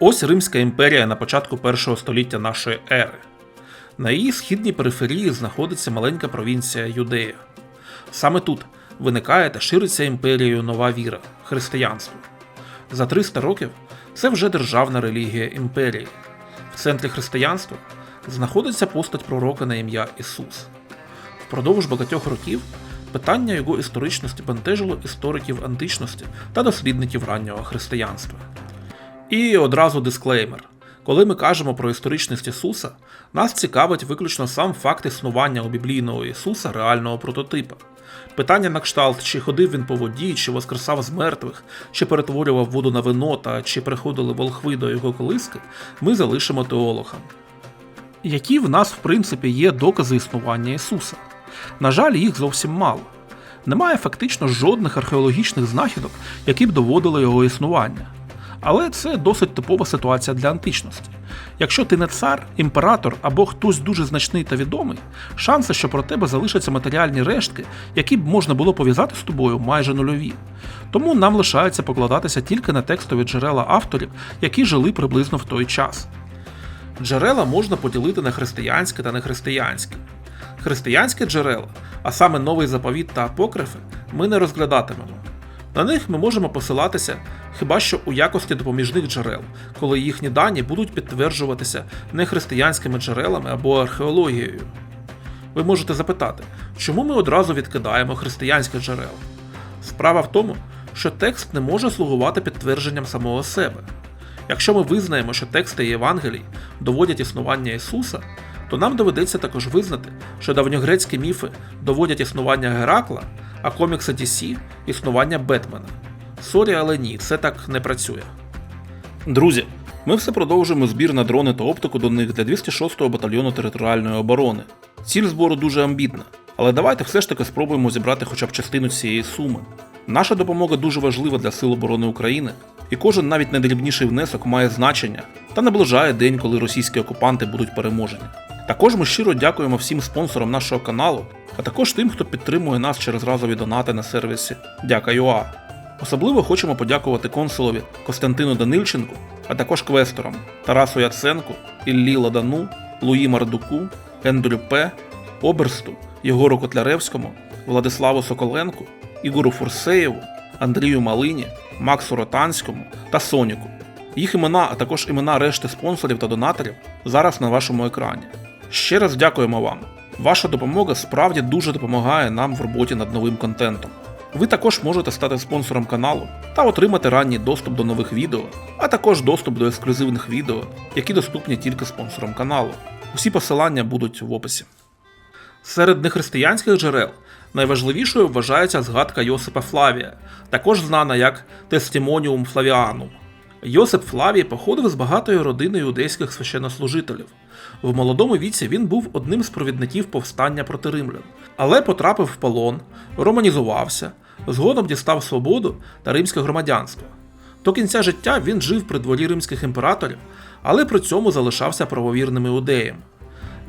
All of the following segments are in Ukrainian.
Ось Римська імперія на початку першого століття нашої ери. На її східній периферії знаходиться маленька провінція Юдея. Саме тут виникає та шириться імперією нова віра християнство. За 300 років це вже державна релігія імперії. В центрі християнства знаходиться постать пророка на ім'я Ісус. Впродовж багатьох років питання його історичності бентежило істориків античності та дослідників раннього християнства. І одразу дисклеймер. Коли ми кажемо про історичність Ісуса, нас цікавить виключно сам факт існування у біблійного Ісуса реального прототипа. Питання на кшталт, чи ходив він по воді, чи воскресав з мертвих, чи перетворював воду на вино та чи приходили волхви до його колиски, ми залишимо теологам. Які в нас, в принципі, є докази існування Ісуса? На жаль, їх зовсім мало. Немає фактично жодних археологічних знахідок, які б доводили його існування. Але це досить типова ситуація для античності. Якщо ти не цар, імператор або хтось дуже значний та відомий, шанси, що про тебе залишаться матеріальні рештки, які б можна було пов'язати з тобою, майже нульові. Тому нам лишається покладатися тільки на текстові джерела авторів, які жили приблизно в той час. Джерела можна поділити на християнське та нехристиянське. Християнські джерела, а саме новий заповіт та апокрифи, ми не розглядатимемо. На них ми можемо посилатися хіба що у якості допоміжних джерел, коли їхні дані будуть підтверджуватися нехристиянськими джерелами або археологією. Ви можете запитати, чому ми одразу відкидаємо християнські джерела? Справа в тому, що текст не може слугувати підтвердженням самого себе. Якщо ми визнаємо, що тексти Євангелій доводять існування Ісуса, то нам доведеться також визнати, що давньогрецькі міфи доводять існування Геракла, а комікси DC – існування Бетмена. Сорі, але ні, це так не працює. Друзі, ми все продовжуємо збір на дрони та оптику до них для 206-го батальйону територіальної оборони. Ціль збору дуже амбітна, але давайте все ж таки спробуємо зібрати хоча б частину цієї суми. Наша допомога дуже важлива для Сил оборони України, і кожен навіть найдрібніший внесок має значення та наближає день, коли російські окупанти будуть переможені. Також ми щиро дякуємо всім спонсорам нашого каналу, а також тим, хто підтримує нас через разові донати на сервісі Дяка.ua. Особливо хочемо подякувати консулові Костянтину Данильченку, а також квесторам Тарасу Яценку, Іллі Ладану, Луї Мардуку, Ендрю П, Оберсту, Єгору Котляревському, Владиславу Соколенку, Ігору Фурсеєву, Андрію Малині, Максу Ротанському та Соніку. Їх імена, а також імена решти спонсорів та донаторів зараз на вашому екрані. Ще раз дякуємо вам. Ваша допомога справді дуже допомагає нам в роботі над новим контентом. Ви також можете стати спонсором каналу та отримати ранній доступ до нових відео, а також доступ до ексклюзивних відео, які доступні тільки спонсорам каналу. Усі посилання будуть в описі. Серед нехристиянських джерел найважливішою вважається згадка Йосипа Флавія, також знана як Тестімоніум Флавіанум. Йосип Флавій походив з багатої родини іудейських священнослужителів. В молодому віці він був одним з провідників повстання проти римлян, але потрапив в полон, романізувався, згодом дістав свободу та римське громадянство. До кінця життя він жив при дворі римських імператорів, але при цьому залишався правовірним іудеєм.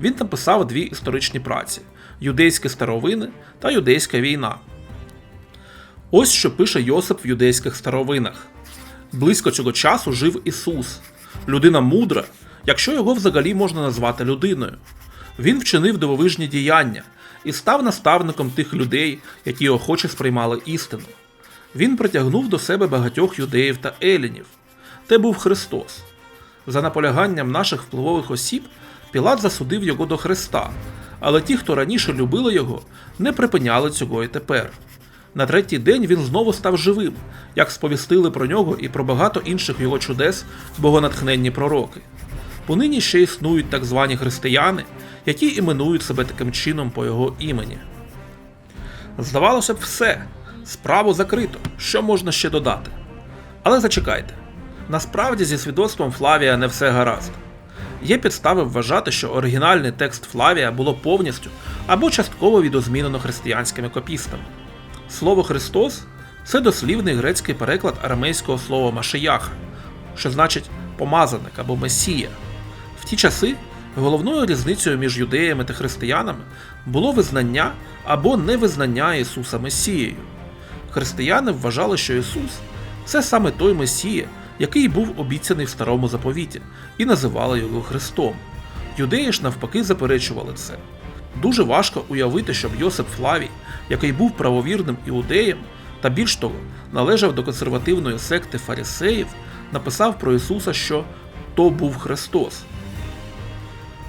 Він написав дві історичні праці: Юдейські старовини та Юдейська війна. Ось що пише Йосип в юдейських старовинах. Близько цього часу жив Ісус, людина мудра, якщо його взагалі можна назвати людиною. Він вчинив дивовижні діяння і став наставником тих людей, які охоче сприймали істину. Він притягнув до себе багатьох юдеїв та елінів. Те був Христос. За наполяганням наших впливових осіб, Пілат засудив його до Христа, але ті, хто раніше любили його, не припиняли цього і тепер. На третій день він знову став живим, як сповістили про нього і про багато інших його чудес богонатхненні пророки. Понині ще існують так звані християни, які іменують себе таким чином по його імені. Здавалося б, все, справу закрито, що можна ще додати. Але зачекайте, насправді зі свідоцтвом Флавія не все гаразд. Є підстави вважати, що оригінальний текст Флавія було повністю або частково відозмінено християнськими копістами. Слово Христос це дослівний грецький переклад арамейського слова Машияха, що значить помазаник або Месія. Ті часи головною різницею між юдеями та християнами було визнання або невизнання Ісуса Месією. Християни вважали, що Ісус це саме той Месія, який був обіцяний в старому заповіті, і називали його Христом. Юдеї ж навпаки заперечували це. Дуже важко уявити, щоб Йосип Флавій, який був правовірним іудеєм, та більш того, належав до консервативної секти фарисеїв, написав про Ісуса, що то був Христос.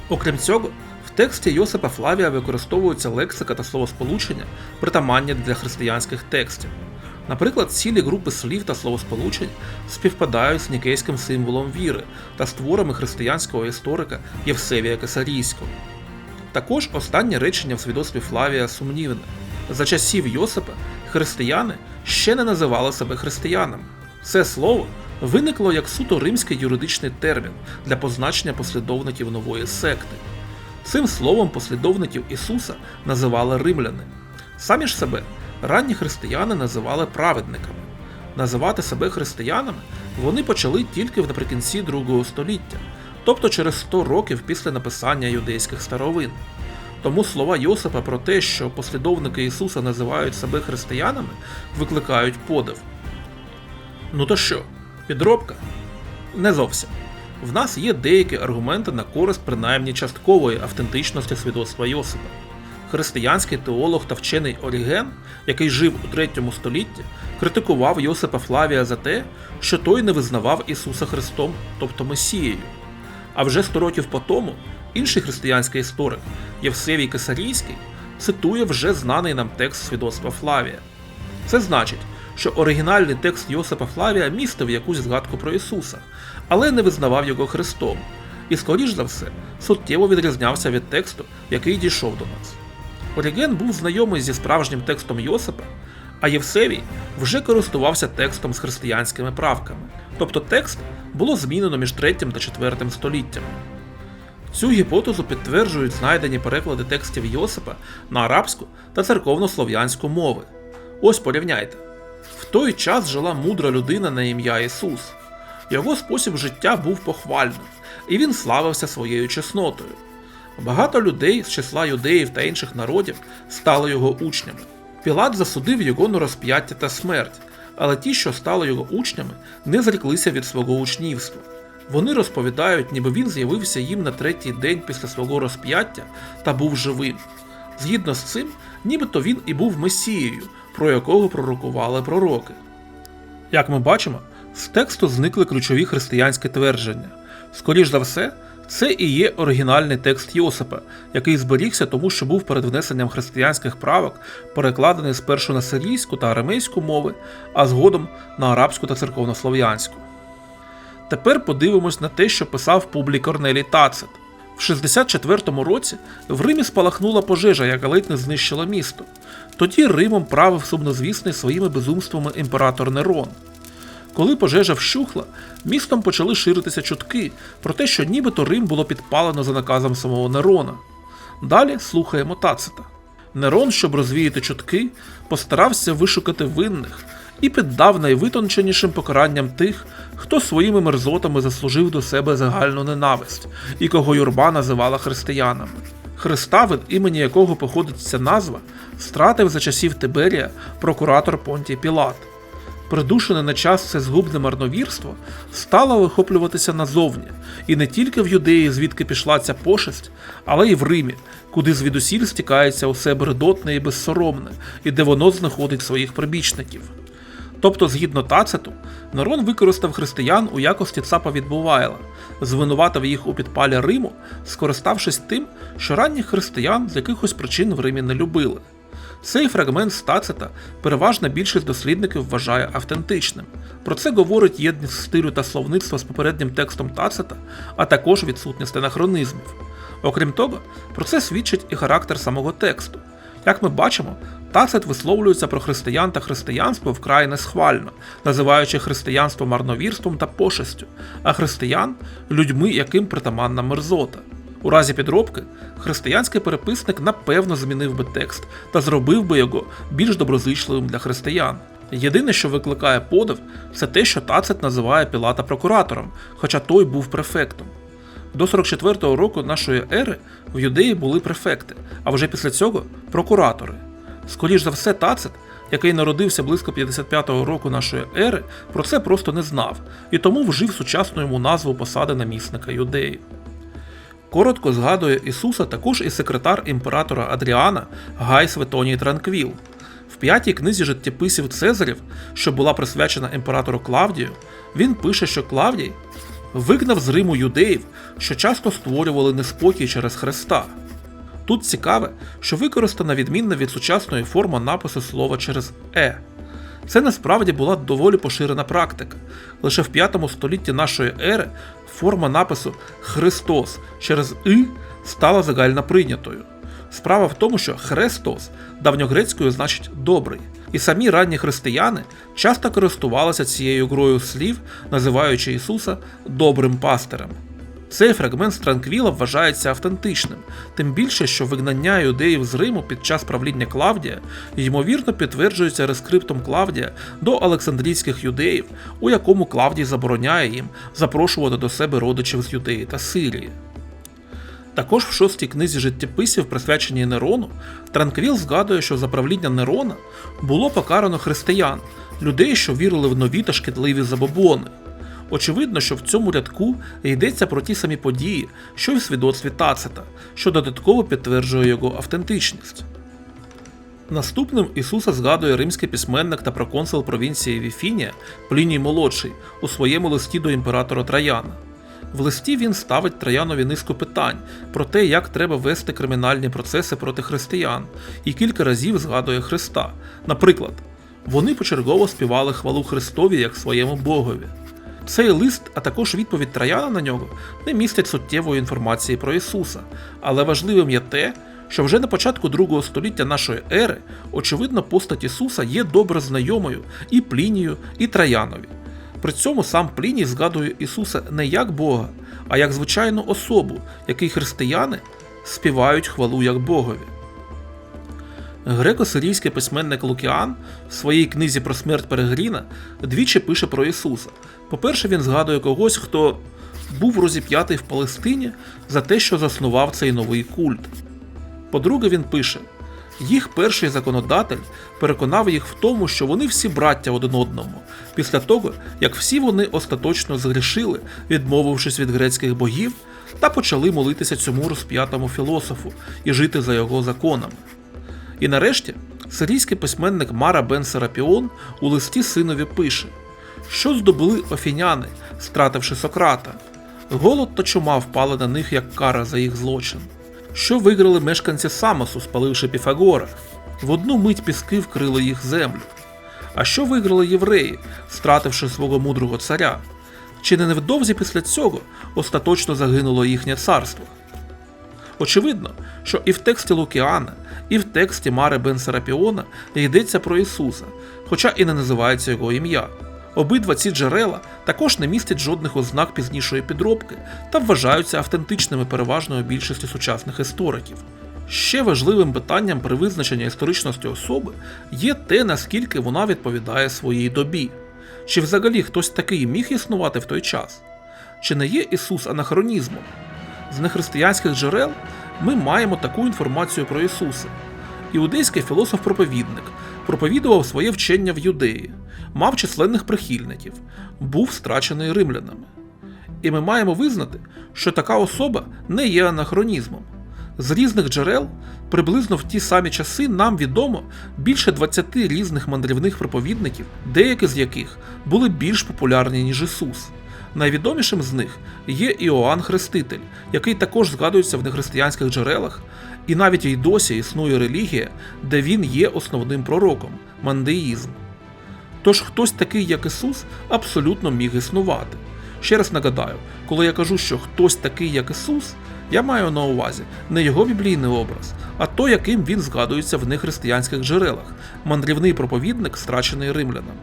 Окрім цього, в тексті Йосипа Флавія використовуються лексика та словосполучення, притаманні для християнських текстів. Наприклад, цілі групи слів та словосполучень співпадають з нікейським символом віри та з творами християнського історика Євсевія Кесарійського. Також останнє речення в свідоцтві Флавія сумнівне. За часів Йосипа християни ще не називали себе християнами. Це слово виникло як суто римський юридичний термін для позначення послідовників нової секти. Цим словом послідовників Ісуса називали римляни. Самі ж себе ранні християни називали праведниками. Називати себе християнами вони почали тільки наприкінці другого століття, тобто через 100 років після написання юдейських старовин. Тому слова Йосипа про те, що послідовники Ісуса називають себе християнами, викликають подив. Ну то що, підробка? Не зовсім. В нас є деякі аргументи на користь принаймні часткової автентичності свідоцтва Йосипа. Християнський теолог та вчений Оріген, який жив у третьому столітті, критикував Йосипа Флавія за те, що той не визнавав Ісуса Христом, тобто Месією. А вже сто років по тому інший християнський історик Євсевій Кесарійський цитує вже знаний нам текст свідоцтва Флавія. Це значить, що оригінальний текст Йосипа Флавія містив якусь згадку про Ісуса, але не визнавав його Христом, і, скоріш за все, суттєво відрізнявся від тексту, який дійшов до нас. Оріген був знайомий зі справжнім текстом Йосипа, а Євсевій вже користувався текстом з християнськими правками, тобто текст було змінено між 3 та 4 століттями. Цю гіпотезу підтверджують знайдені переклади текстів Йосипа на арабську та церковнослов'янську мови. Ось порівняйте. В той час жила мудра людина на ім'я Ісус. Його спосіб життя був похвальним, і він славився своєю чеснотою. Багато людей з числа юдеїв та інших народів стали його учнями. Пілат засудив його на розп'яття та смерть, але ті, що стали його учнями, не зріклися від свого учнівства. Вони розповідають, ніби він з'явився їм на третій день після свого розп'яття та був живим. Згідно з цим, нібито він і був Месією, про якого пророкували пророки. Як ми бачимо, з тексту зникли ключові християнські твердження. Скоріш за все, це і є оригінальний текст Йосипа, який зберігся тому, що був перед внесенням християнських правок перекладений спершу на сирійську та арамейську мови, а згодом на арабську та церковнослов'янську. Тепер подивимось на те, що писав Публій Корнелій Тацит. В 64-му році в Римі спалахнула пожежа, яка ледь не знищила місто. Тоді Римом правив сумнозвісний своїми безумствами імператор Нерон. Коли пожежа вщухла, містом почали ширитися чутки про те, що нібито Рим було підпалено за наказом самого Нерона. Далі слухаємо Тацита. Нерон, щоб розвіяти чутки, постарався вишукати винних і піддав найвитонченішим покаранням тих, хто своїми мерзотами заслужив до себе загальну ненависть і кого юрба називала християнами. Христа, від імені якого походить ця назва, стратив за часів Тиберія прокуратор Понтій Пілат. Придушене на час це згубне марновірство стало вихоплюватися назовні, і не тільки в юдеї, звідки пішла ця пошесть, але й в Римі, куди звідусіль стікається усе бредотне і безсоромне, і де воно знаходить своїх прибічників. Тобто, згідно Тациту, Нерон використав християн у якості цапа від Бувайла, звинуватив їх у підпалі Риму, скориставшись тим, що ранніх християн з якихось причин в Римі не любили. Цей фрагмент з Тацита переважна більшість дослідників вважає автентичним. Про це говорить єдність стилю та словництва з попереднім текстом Тацита, а також відсутність анахронізмів. Окрім того, про це свідчить і характер самого тексту. Як ми бачимо, Тацит висловлюється про християн та християнство вкрай несхвально, називаючи християнство марновірством та пошестю, а християн людьми, яким притаманна мерзота. У разі підробки християнський переписник напевно змінив би текст та зробив би його більш доброзичливим для християн. Єдине, що викликає подив, це те, що Тацит називає Пілата прокуратором, хоча той був префектом. До 44-го року нашої ери в юдеї були префекти, а вже після цього прокуратори. Скоріш за все, Тацит який народився близько 55-го року нашої ери, про це просто не знав і тому вжив сучасну йому назву посади намісника юдеїв. Коротко згадує Ісуса також і секретар імператора Адріана Гай Светоній Транквіл. В п'ятій книзі життєписів Цезарів, що була присвячена імператору Клавдію, він пише, що Клавдій вигнав з Риму юдеїв, що часто створювали неспокій через Христа. Тут цікаве, що використана відмінна від сучасної форма напису слова через е. Це насправді була доволі поширена практика. Лише в 5 столітті нашої ери форма напису Христос через И стала загально прийнятою. Справа в тому, що Хрестос давньогрецькою значить добрий, і самі ранні християни часто користувалися цією грою слів, називаючи Ісуса добрим пастирем. Цей фрагмент з Транквіла вважається автентичним, тим більше, що вигнання юдеїв з Риму під час правління Клавдія ймовірно підтверджується рескриптом Клавдія до Олександрійських юдеїв, у якому Клавдій забороняє їм запрошувати до себе родичів з Юдеї та Сирії. Також в шостій книзі життєписів, присвяченій Нерону, Транквіл згадує, що за правління Нерона було покарано християн, людей, що вірили в нові та шкідливі забобони. Очевидно, що в цьому рядку йдеться про ті самі події, що й в свідоцтві Тацита, що додатково підтверджує його автентичність. Наступним Ісуса згадує римський письменник та проконсул провінції Віфінія Пліній Молодший у своєму листі до імператора Траяна. В листі він ставить Траянові низку питань про те, як треба вести кримінальні процеси проти християн, і кілька разів згадує Христа. Наприклад, вони почергово співали хвалу Христові як своєму Богові. Цей лист, а також відповідь Траяна на нього, не містять суттєвої інформації про Ісуса, але важливим є те, що вже на початку другого століття нашої ери, очевидно, постать Ісуса є добре знайомою і Плінію, і Траянові. При цьому сам Пліній згадує Ісуса не як Бога, а як звичайну особу, який християни співають хвалу як Богові. Греко-сирійський письменник Лукіан в своїй книзі про смерть Перегріна двічі пише про Ісуса. По-перше, він згадує когось, хто був розіп'ятий в Палестині за те, що заснував цей новий культ. По-друге, він пише: їх перший законодатель переконав їх в тому, що вони всі браття один одному, після того, як всі вони остаточно згрішили, відмовившись від грецьких богів, та почали молитися цьому розп'ятому філософу і жити за його законами. І нарешті сирійський письменник Мара Бен Серапіон у листі синові пише, що здобули офіняни, стративши Сократа. Голод та чума впали на них як кара за їх злочин. Що виграли мешканці Самосу, спаливши Піфагора? В одну мить піски вкрили їх землю. А що виграли євреї, стративши свого мудрого царя? Чи не невдовзі після цього остаточно загинуло їхнє царство? Очевидно, що і в тексті Лукіана, і в тексті Мари Бен Серапіона йдеться про Ісуса, хоча і не називається його ім'я. Обидва ці джерела також не містять жодних ознак пізнішої підробки та вважаються автентичними переважною більшістю сучасних істориків. Ще важливим питанням при визначенні історичності особи є те, наскільки вона відповідає своїй добі. Чи взагалі хтось такий міг існувати в той час? Чи не є Ісус анахронізмом? З нехристиянських джерел ми маємо таку інформацію про Ісуса. Іудейський філософ-проповідник проповідував своє вчення в юдеї, мав численних прихильників, був страчений римлянами. І ми маємо визнати, що така особа не є анахронізмом. З різних джерел, приблизно в ті самі часи, нам відомо більше 20 різних мандрівних проповідників, деякі з яких були більш популярні, ніж Ісус. Найвідомішим з них є Іоанн Хреститель, який також згадується в нехристиянських джерелах, і навіть й досі існує релігія, де він є основним пророком мандеїзм. Тож хтось такий, як Ісус, абсолютно міг існувати. Ще раз нагадаю, коли я кажу, що хтось такий, як Ісус, я маю на увазі не його біблійний образ, а то, яким він згадується в нехристиянських джерелах мандрівний проповідник, страчений римлянам.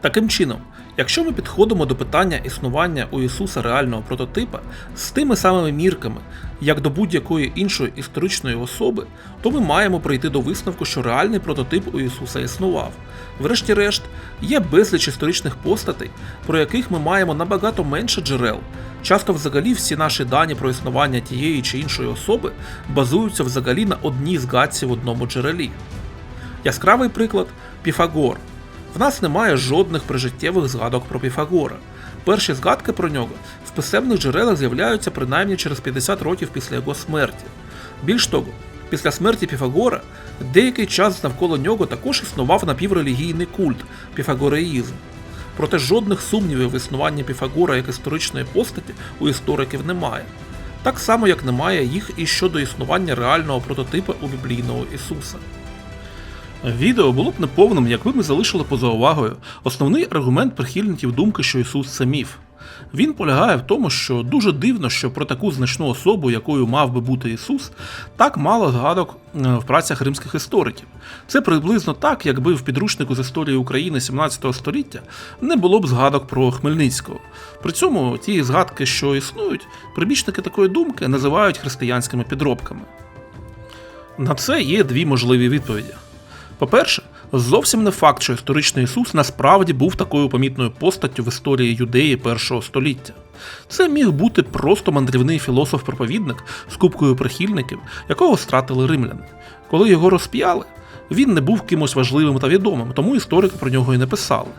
Таким чином, якщо ми підходимо до питання існування у Ісуса реального прототипа з тими самими мірками, як до будь-якої іншої історичної особи, то ми маємо прийти до висновку, що реальний прототип у Ісуса існував. Врешті-решт, є безліч історичних постатей, про яких ми маємо набагато менше джерел. Часто взагалі всі наші дані про існування тієї чи іншої особи базуються взагалі на одній згадці в одному джерелі. Яскравий приклад Піфагор. В нас немає жодних прижиттєвих згадок про Піфагора. Перші згадки про нього в писемних джерелах з'являються принаймні через 50 років після його смерті. Більш того, після смерті Піфагора деякий час навколо нього також існував напіврелігійний культ піфагореїзм. Проте жодних сумнівів в існуванні Піфагора як історичної постаті у істориків немає. Так само, як немає їх і щодо існування реального прототипа у біблійного Ісуса. Відео було б неповним, якби ми залишили поза увагою основний аргумент прихильників думки, що Ісус це міф. Він полягає в тому, що дуже дивно, що про таку значну особу, якою мав би бути Ісус, так мало згадок е, в працях римських істориків. Це приблизно так, якби в підручнику з історії України 17 століття не було б згадок про Хмельницького. При цьому ті згадки, що існують, прибічники такої думки називають християнськими підробками. На це є дві можливі відповіді. По-перше, зовсім не факт, що історичний Ісус насправді був такою помітною постаттю в історії юдеї першого століття. Це міг бути просто мандрівний філософ-проповідник з купкою прихильників, якого стратили римляни. Коли його розп'яли, він не був кимось важливим та відомим, тому історики про нього і не писали.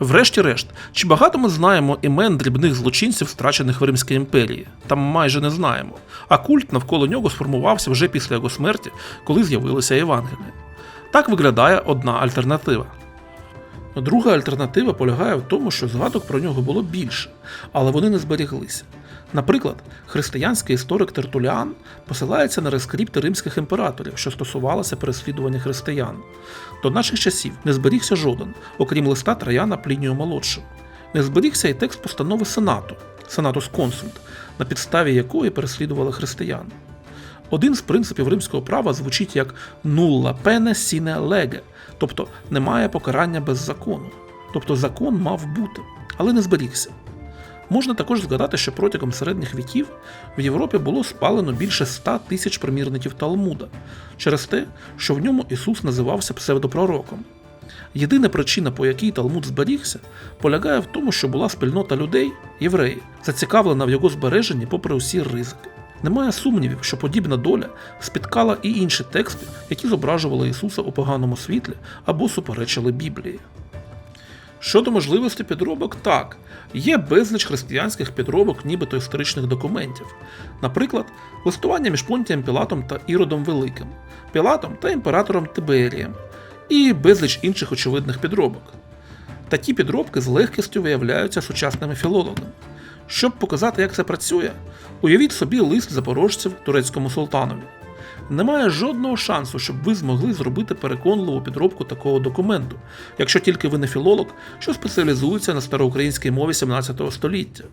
Врешті-решт, чи багато ми знаємо імен дрібних злочинців, страчених в Римській імперії? Там майже не знаємо. А культ навколо нього сформувався вже після його смерті, коли з'явилися Євангелія. Так виглядає одна альтернатива. Друга альтернатива полягає в тому, що згадок про нього було більше, але вони не зберіглися. Наприклад, християнський історик Тертуліан посилається на рескрипти римських імператорів, що стосувалося переслідування християн. До наших часів не зберігся жоден, окрім листа Траяна Плінію молодшого. Не зберігся і текст постанови Сенату, Сенатус Консульт, на підставі якої переслідували християн. Один з принципів римського права звучить як nulla pene sine lege, тобто немає покарання без закону. Тобто закон мав бути, але не зберігся. Можна також згадати, що протягом середніх віків в Європі було спалено більше 100 тисяч примірників Талмуда через те, що в ньому Ісус називався псевдопророком. Єдина причина, по якій Талмуд зберігся, полягає в тому, що була спільнота людей, євреї, зацікавлена в його збереженні попри усі ризики. Немає сумнівів, що подібна доля спіткала і інші тексти, які зображували Ісуса у поганому світлі або суперечили Біблії. Щодо можливості підробок, так, є безліч християнських підробок, нібито історичних документів, наприклад, листування між Понтієм Пілатом та Іродом Великим, Пілатом та імператором Тиберієм, і безліч інших очевидних підробок. Такі підробки з легкістю виявляються сучасними філологами. Щоб показати, як це працює, уявіть собі лист запорожців турецькому султанові. Немає жодного шансу, щоб ви змогли зробити переконливу підробку такого документу, якщо тільки ви не філолог, що спеціалізується на староукраїнській мові 17 століття.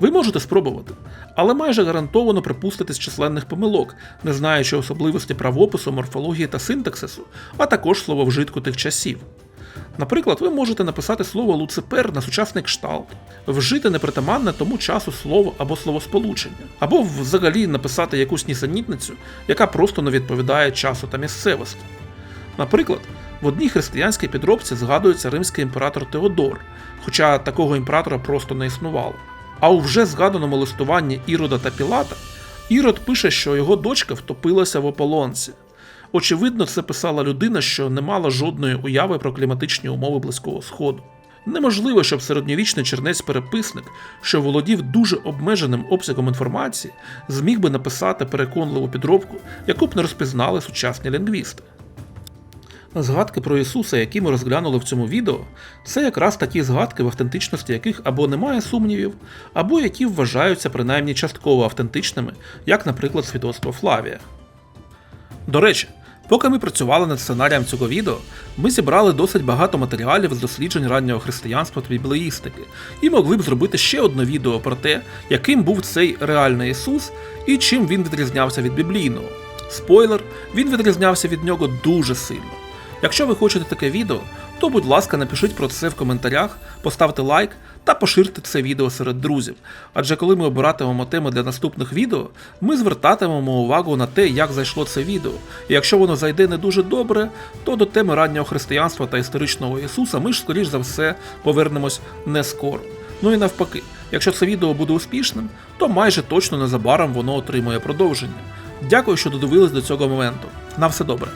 Ви можете спробувати, але майже гарантовано припуститись численних помилок, не знаючи особливості правопису, морфології та синтаксису, а також слововжитку тих часів. Наприклад, ви можете написати слово луципер на сучасний кшталт, вжити непритаманне тому часу слово або словосполучення, або взагалі написати якусь нісенітницю, яка просто не відповідає часу та місцевості. Наприклад, в одній християнській підробці згадується римський імператор Теодор, хоча такого імператора просто не існувало. А у вже згаданому листуванні Ірода та Пілата Ірод пише, що його дочка втопилася в ополонці. Очевидно, це писала людина, що не мала жодної уяви про кліматичні умови Близького Сходу. Неможливо, щоб середньовічний чернець-переписник, що володів дуже обмеженим обсягом інформації, зміг би написати переконливу підробку, яку б не розпізнали сучасні лінгвісти. Згадки про Ісуса, які ми розглянули в цьому відео, це якраз такі згадки, в автентичності яких або немає сумнівів, або які вважаються принаймні частково автентичними, як, наприклад, свідоцтво Флавія. До речі, поки ми працювали над сценарієм цього відео, ми зібрали досить багато матеріалів з досліджень раннього християнства та біблеїстики, і могли б зробити ще одне відео про те, яким був цей реальний Ісус і чим він відрізнявся від біблійного. Спойлер, він відрізнявся від нього дуже сильно. Якщо ви хочете таке відео, то будь ласка, напишіть про це в коментарях, поставте лайк та поширте це відео серед друзів. Адже коли ми обиратимемо теми для наступних відео, ми звертатимемо увагу на те, як зайшло це відео. І якщо воно зайде не дуже добре, то до теми раннього християнства та історичного Ісуса ми ж, скоріш за все, повернемось не скоро. Ну і навпаки, якщо це відео буде успішним, то майже точно незабаром воно отримує продовження. Дякую, що додивились до цього моменту. На все добре.